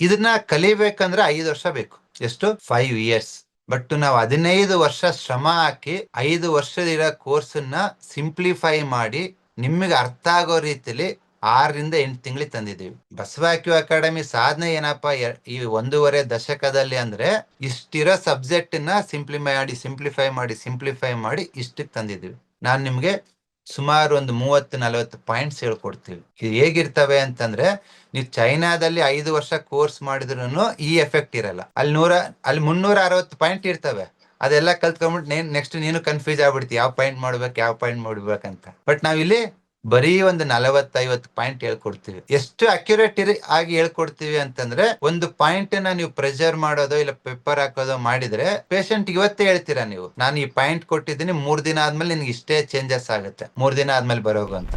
ಇದನ್ನ ಕಲಿಬೇಕಂದ್ರೆ ಐದು ವರ್ಷ ಬೇಕು. ಎಷ್ಟು ಫೈವ್ ಇಯರ್ಸ್ ಬಟ್ ನಾವು ಹದಿನೈದು ವರ್ಷ ಶ್ರಮ ಹಾಕಿ ಐದು ವರ್ಷದ ಇರೋ ಕೋರ್ಸ್ನ ಸಿಂಪ್ಲಿಫೈ ಮಾಡಿ ನಿಮಗೆ ಅರ್ಥ ಆಗೋ ರೀತಿಲಿ ಆರರಿಂದ ಎಂಟು ತಿಂಗಳಿಗೆ ತಂದಿದ್ದೀವಿ. ಬಸವಾಕ್ಯ ಅಕಾಡೆಮಿ ಸಾಧನೆ ಏನಪ್ಪಾ ಈ ಒಂದೂವರೆ ದಶಕದಲ್ಲಿ ಅಂದ್ರೆ ಇಷ್ಟಿರೋ ಸಬ್ಜೆಕ್ಟ್ ಸಿಂಪ್ಲಿಫೈ ಮಾಡಿ ಸಿಂಪ್ಲಿಫೈ ಮಾಡಿ ಸಿಂಪ್ಲಿಫೈ ಮಾಡಿ ಇಷ್ಟಕ್ಕೆ ತಂದಿದ್ದೀವಿ. ನಾನು ನಿಮ್ಗೆ ಸುಮಾರು ಒಂದು ಮೂವತ್ತು, ನಲವತ್ತು ಪಾಯಿಂಟ್ಸ್ ಹೇಳ್ಕೊಡ್ತೀವಿ. ಇದು ಹೇಗಿರ್ತವೆ ಅಂತಂದ್ರೆ, ನೀವು ಚೈನಾದಲ್ಲಿ ಐದು ವರ್ಷ ಕೋರ್ಸ್ ಮಾಡಿದ್ರು ಈ ಎಫೆಕ್ಟ್ ಇರಲ್ಲ. ಅಲ್ಲಿ ನೂರ, ಅಲ್ಲಿ ಮುನ್ನೂರ ಅರವತ್ತು ಪಾಯಿಂಟ್ ಇರ್ತವೆ. ಅದೆಲ್ಲ ಕಲ್ತ್ಕೊಂಡ್ಬಿಟ್ಟು ನೆಕ್ಸ್ಟ್ ನೀನು ಕನ್ಫ್ಯೂಸ್ ಆಗ್ಬಿಡ್ತಿ. ಯಾವ ಪಾಯಿಂಟ್ ಮಾಡ್ಬೇಕು, ಯಾವ ಪಾಯಿಂಟ್ ಮಾಡ್ಬೇಕಂತ ಬಟ್ ನಾವಿಲ್ಲಿ ಬರೀ ಒಂದು ನಲವತ್ತೈವತ್ತು ಪಾಯಿಂಟ್ ಹೇಳ್ಕೊಡ್ತೀವಿ. ಎಷ್ಟು ಅಕ್ಯುರೇಟ್ ಇರಿ ಆಗಿ ಹೇಳ್ಕೊಡ್ತೀವಿ ಅಂತಂದ್ರೆ, ಒಂದು ಪಾಯಿಂಟ್ನ ನೀವು ಪ್ರೆಷರ್ ಮಾಡೋದೋ ಇಲ್ಲ ಪೇಪರ್ ಹಾಕೋದೋ ಮಾಡಿದ್ರೆ ಪೇಷಂಟ್ ಇವತ್ತೇ ಹೇಳ್ತೀರಾ ನೀವು, ನಾನು ಈ ಪಾಯಿಂಟ್ ಕೊಟ್ಟಿದ್ದೀನಿ, ಮೂರ್ ದಿನ ಆದ್ಮೇಲೆ ನಿನ್ಗೆ ಇಷ್ಟೇ ಚೇಂಜಸ್ ಆಗುತ್ತೆ, ಮೂರ್ ದಿನ ಆದ್ಮೇಲೆ ಬರೋಗು ಅಂತ